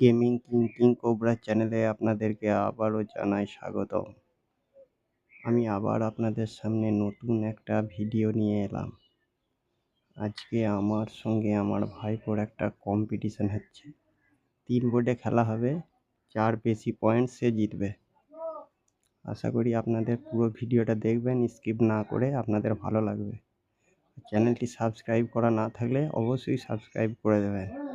Gaming, king king, cobra চ্যানেলে আপনাদেরকে আবারও জানাই স্বাগতম। আমি আবার আপনাদের সামনে নতুন একটা ভিডিও নিয়ে এলাম। আজকে আমার সঙ্গে আমার ভাইপোর একটা কম্পিটিশান হচ্ছে। তিন বোর্ডে খেলা হবে যার বেশি পয়েন্ট সে জিতবে। আশা করি আপনাদের পুরো ভিডিওটা দেখবেন স্কিপ না করে আপনাদের ভালো লাগবে। চ্যানেলটি সাবস্ক্রাইব করা না থাকলে অবশ্যই সাবস্ক্রাইব করে দেবেন।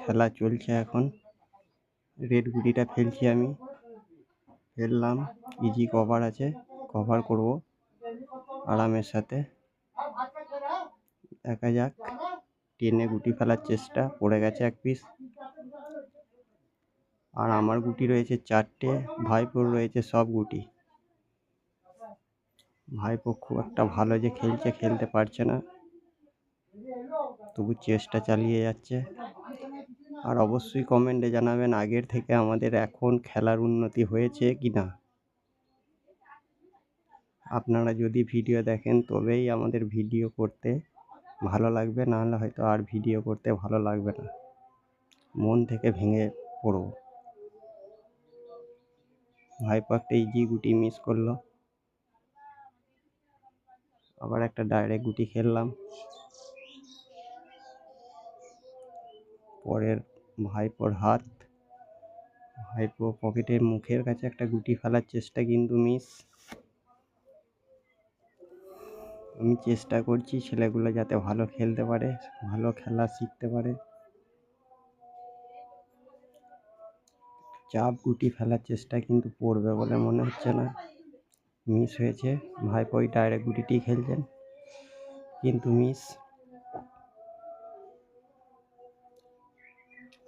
খেলা চলছে এখন। রেড গুটিটা ফেলছি আমি। ফেললাম। ইজি কভার আছে। কভার করব আরামের সাথে। দেখা যাক। টেনে গুটি ফেলার চেষ্টা। পড়ে গেছে এক পিস আর আমার গুটি রয়েছে চারটে। ভাইপোর রয়েছে সব গুটি। ভাইপো খুব একটা ভালো যে খেলছে, খেলতে পারছে না। তবু চেষ্টা চালিয়ে যাচ্ছে। আর অবশ্যই কমেন্টে জানাবেন আগের থেকে আমাদের এখন খেলার উন্নতি হয়েছে কি না আপনারা যদি ভিডিও দেখেন তবেই আমাদের ভিডিও করতে ভালো লাগবে নাহলে হয়তো আর ভিডিও করতে ভালো লাগবে না। মন থেকে ভেঙে পড়ব। ভাইপো একটা ইজি গুটি মিস করল। আবার একটা ডাইরেক্ট গুটি খেললাম। পরের ভাইপোর হাত। ভাইপো পকেটের মুখের কাছে একটা গুটি ফেলার চেষ্টা কিন্তু মিস। আমি চেষ্টা করছি ছেলেগুলো যাতে ভালো খেলতে পারে, ভালো খেলা শিখতে পারে। চাপ গুটি ফেলার চেষ্টা কিন্তু পড়বে বলে মনে হচ্ছে না। মিস হয়েছে। ভাইপো ওই ডাইরেক্ট গুটিটি খেলছেন। কিন্তু মিস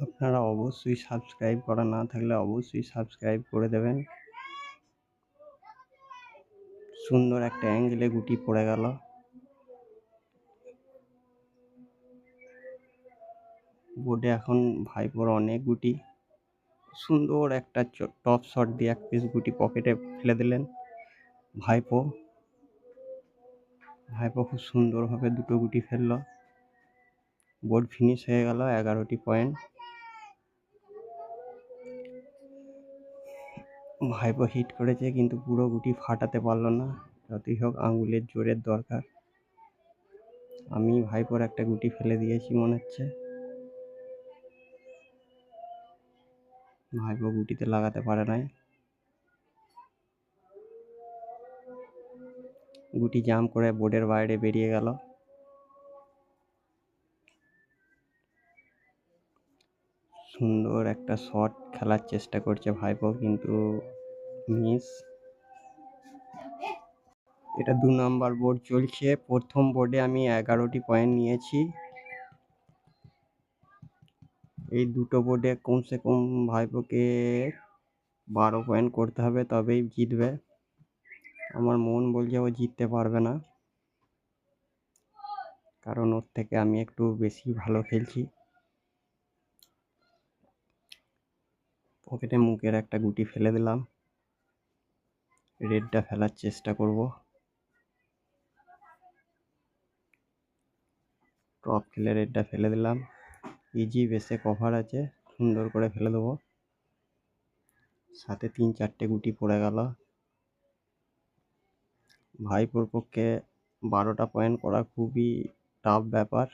আপনারা অবশ্যই সাবস্ক্রাইব করা না থাকলে অবশ্যই সাবস্ক্রাইব করে দেবেন। সুন্দর একটা অ্যাঙ্গেলে গুটি পড়ে গেল। বোর্ডে এখন ভাইপোর অনেক গুটি। সুন্দর একটা টপ শট দিয়ে এক পিস গুটি পকেটে ফেলে দিলেন ভাইপো ভাইপো খুব সুন্দরভাবে দুটো গুটি ফেলল। বোর্ড ফিনিশ হয়ে গেল এগারোটি পয়েন্ট ভাইপো হিট করেছে, কিন্তু পুরো গুটি ফাটাতে পারল না। যতই হোক, আঙুলের জোরের দরকার। আমি ভাইপোর একটা গুটি ফেলে দিয়েছি, মনে হচ্ছে। ভাইপো গুটিতে লাগাতে পারে নাই। গুটি জাম করে বোর্ডের বাইরে বেরিয়ে গেল। সুন্দর একটা শট খেলার চেষ্টা করছে ভাইপো, কিন্তু মিস এটা দু নম্বর বোর্ড চলছে। প্রথম বোর্ডে আমি এগারোটি পয়েন্ট নিয়েছি। এই দুটো বোর্ডে কমসে কম ভাইপোকে বারো পয়েন্ট করতে হবে, তবেই জিতবে। আমার মন বলছে ও জিততে পারবে না। কারণ ওর থেকে আমি একটু বেশি ভালো খেলছি। পকেটে মুখের একটা গুটি ফেলে দিলাম। রেডটা ফেলার চেষ্টা করব। টপ খেলে রেডটা ফেলে দিলাম। ইজি বেসে কভার আছে, সুন্দর করে ফেলে দেবো। সাথে তিন চারটে গুটি পড়ে গেল। ভাইপোর পক্ষে বারোটা পয়েন্ট করা খুবই টাফ ব্যাপার।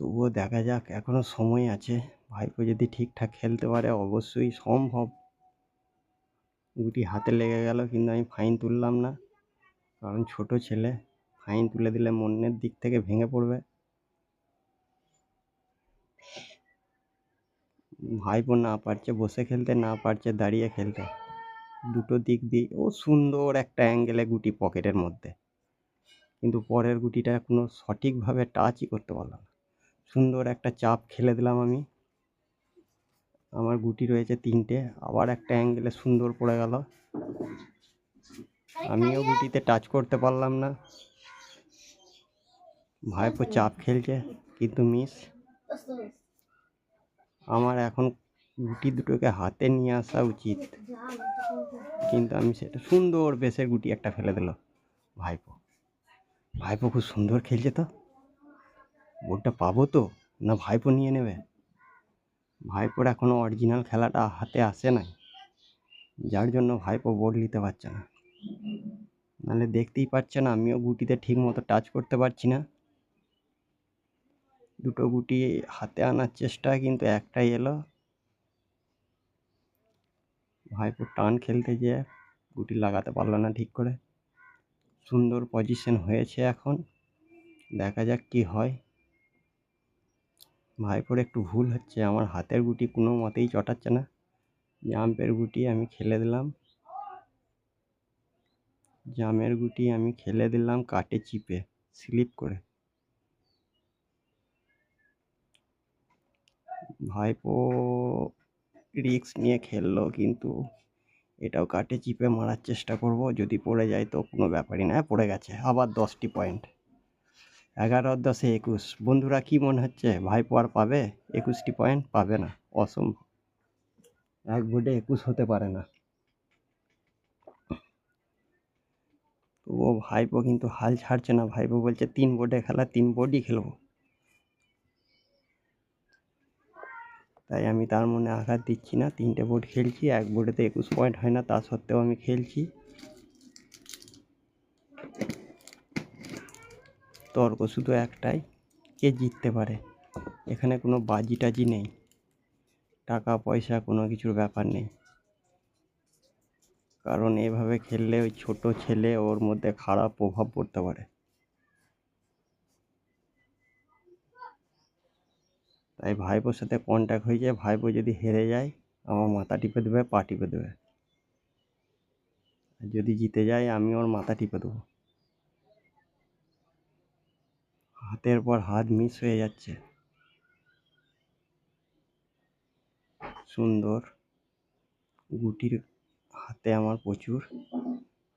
তবুও দেখা যাক এখনও সময় আছে। ভাইপো যদি ঠিকঠাক খেলতে পারে, অবশ্যই সম্ভব। গুটি হাতে লেগে গেল, কিন্তু আমি ফাইন তুললাম না। কারণ ছোট ছেলে, ফাইন তুলে দিলে মনের দিক থেকে ভেঙে পড়বে। ভাইপো না পারছে বসে খেলতে, না পারছে দাঁড়িয়ে খেলতে। দুটো দিক দিয়ে, ও সুন্দর একটা অ্যাঙ্গেলে গুটি পকেটের মধ্যে। কিন্তু পরের গুটিটা কোনো সঠিকভাবে টাচই করতে পারলাম না। সুন্দর একটা চাপ খেলে দিলাম আমি। আমার গুটি রয়েছে তিনটে আবার একটা অ্যাঙ্গেলে সুন্দর পড়ে গেল। আমিও গুটিতে টাচ করতে পারলাম না। ভাইপো চাপ খেলছে কিন্তু মিস আমার এখন গুটি দুটোকে হাতে নিয়ে আসা উচিত। কিন্তু আমি সেটা সুন্দর বেসের গুটি একটা ফেলে দিল। ভাইপো। ভাইপো খুব সুন্দর খেলছে তো। বোর্ডটা পাবো তো? না ভাইপো নিয়ে নেবে? ভাইপোর এখনও অরিজিনাল খেলাটা হাতে আসে নাই। যার জন্য ভাইপো বোর্ড নিতে পারছে না। নাহলে দেখতেই পাচ্ছে না, আমিও গুটিতে ঠিক মতো টাচ করতে পারছি না। দুটো গুটি হাতে আনার চেষ্টা কিন্তু একটাই এলো। ভাইপো টান খেলতে গিয়ে গুটি লাগাতে পারল না ঠিক করে। সুন্দর পজিশন হয়েছে এখন। দেখা যাক কি হয়। ভাইপোর একটু ভুল হচ্ছে। আমার হাতের গুটি কোনো মতেই চটাচ্ছে না। জাম্পের গুটি আমি খেলে দিলাম। জামের গুটি আমি খেলে দিলাম কাটে চিপে, স্লিপ করে। ভাইপো রিস্ক নিয়ে খেললো কিন্তু এটাও কাটে চিপে মারার চেষ্টা করব। যদি পড়ে যায় তো কোনো ব্যাপারই না, পড়ে গেছে। আবার দশটি পয়েন্ট। এগারো দশে একুশ। বন্ধুরা, কি মনে হচ্ছে? ভাইপো আর পাবে? একুশটি পয়েন্ট পাবে না। অসম্ভব এক বোর্ডে একুশ হতে পারে না। ও ভাইপো কিন্তু হাল ছাড়ছে না। ভাইপো বলছে, তিন বোর্ডে খেলা, তিন বোর্ডই খেলব। তাই আমি তার মনে আঘাত দিচ্ছি না। তিনটে বোর্ড খেলছি, এক বোর্ডেতে একুশ পয়েন্ট হয় না। তা সত্ত্বেও আমি খেলছি। তর্ক শুধু একটাই, কে জিততে পারে? এখানে কোনো বাজি টাজি নেই। টাকা, পয়সা কোনো কিছুর ব্যাপার নেই। কারণ এভাবে খেললে ওই ছোট ছেলে ওর মধ্যে খারাপ প্রভাব পড়তে পারে। তাই ভাইপোর সাথে কন্ট্যাক্ট হয়ে যায়। ভাইপো যদি হেরে যায়, আমার মাথা টিপে দেবে, পা টিপে দেবে। যদি জিতে যায়, আমি ওর মাথা টিপে দেবো। হাতের পর হাত মিস হয়ে যাচ্ছে। সুন্দর। গুটির হাতে আমার প্রচুর।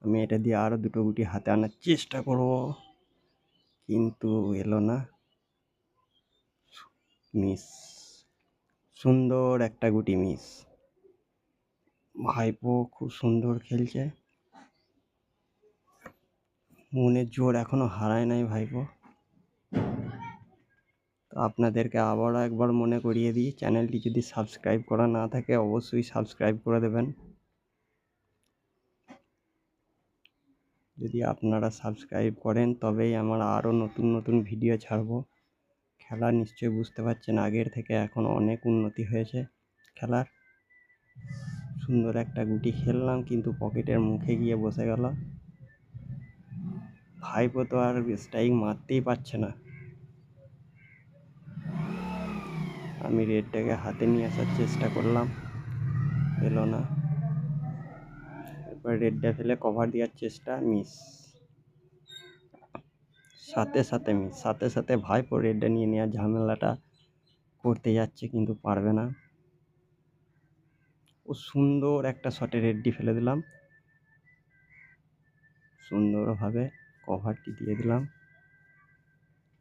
আমি এটা দিয়ে আরও দুটো গুটি হাতে আনার চেষ্টা করব। কিন্তু এলো না। মিস সুন্দর একটা গুটি মিস ভাইপো খুব সুন্দর খেলছে। মনের জোর এখনও হারায় নাই ভাইপো। আপনাদেরকে আবারও একবার মনে করিয়ে দিই, চ্যানেলটি যদি সাবস্ক্রাইব করা না থাকে অবশ্যই সাবস্ক্রাইব করে দেবেন। যদি আপনারা সাবস্ক্রাইব করেন তবেই আমার আরও নতুন নতুন ভিডিও ছাড়বো। খেলা নিশ্চয়ই বুঝতে পারছেন, আগের থেকে এখন অনেক উন্নতি হয়েছে খেলার। সুন্দর একটা গুটি খেললাম কিন্তু পকেটের মুখে গিয়ে বসে গেল। ভাইপো তো আর স্ট্রাইক মারতেই পারছে না। আমি রেডটাকে হাতে নিয়ে আসার চেষ্টা করলাম। এলো না। এরপর রেডটা ফেলে কভার দেওয়ার চেষ্টা মিস সাথে সাথে মিস সাথে সাথে ভাইপো রেডটা নিয়ে নেওয়ার ঝামেলাটা করতে যাচ্ছে কিন্তু পারবে না। ও সুন্দর একটা শটে রেডটি ফেলে দিলাম। সুন্দরভাবে কভারটি দিয়ে দিলাম।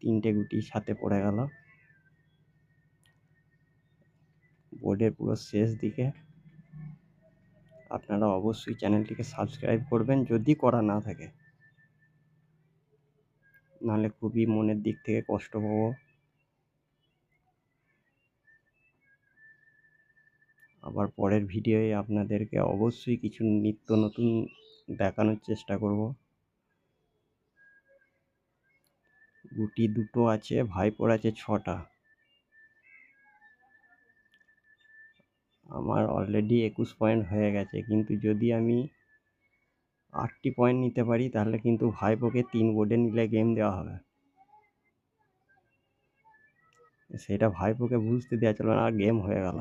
তিনটে গুটি সাথে পড়ে গেল। বোর্ডের পুরো শেষ দিকে আপনারা অবশ্যই চ্যানেলটিকে সাবস্ক্রাইব করবেন যদি করা না থাকে। নাহলে খুবই মনের দিক থেকে কষ্ট পাবো। আবার পরের ভিডিওয়ে আপনাদেরকে অবশ্যই কিছু নিত্য নতুন দেখানোর চেষ্টা করব। গুটি দুটো আছে, ভাইপোর আছে ছটা। আমার অলরেডি একুশ পয়েন্ট হয়ে গেছে। কিন্তু যদি আমি আটটি পয়েন্ট নিতে পারি, তাহলে কিন্তু ভাইপোকে তিন বোর্ডে নিলে গেম দেওয়া হবে। সেটা ভাইপোকে বুঝতে দেওয়া চলো না, আর গেম হয়ে গেল।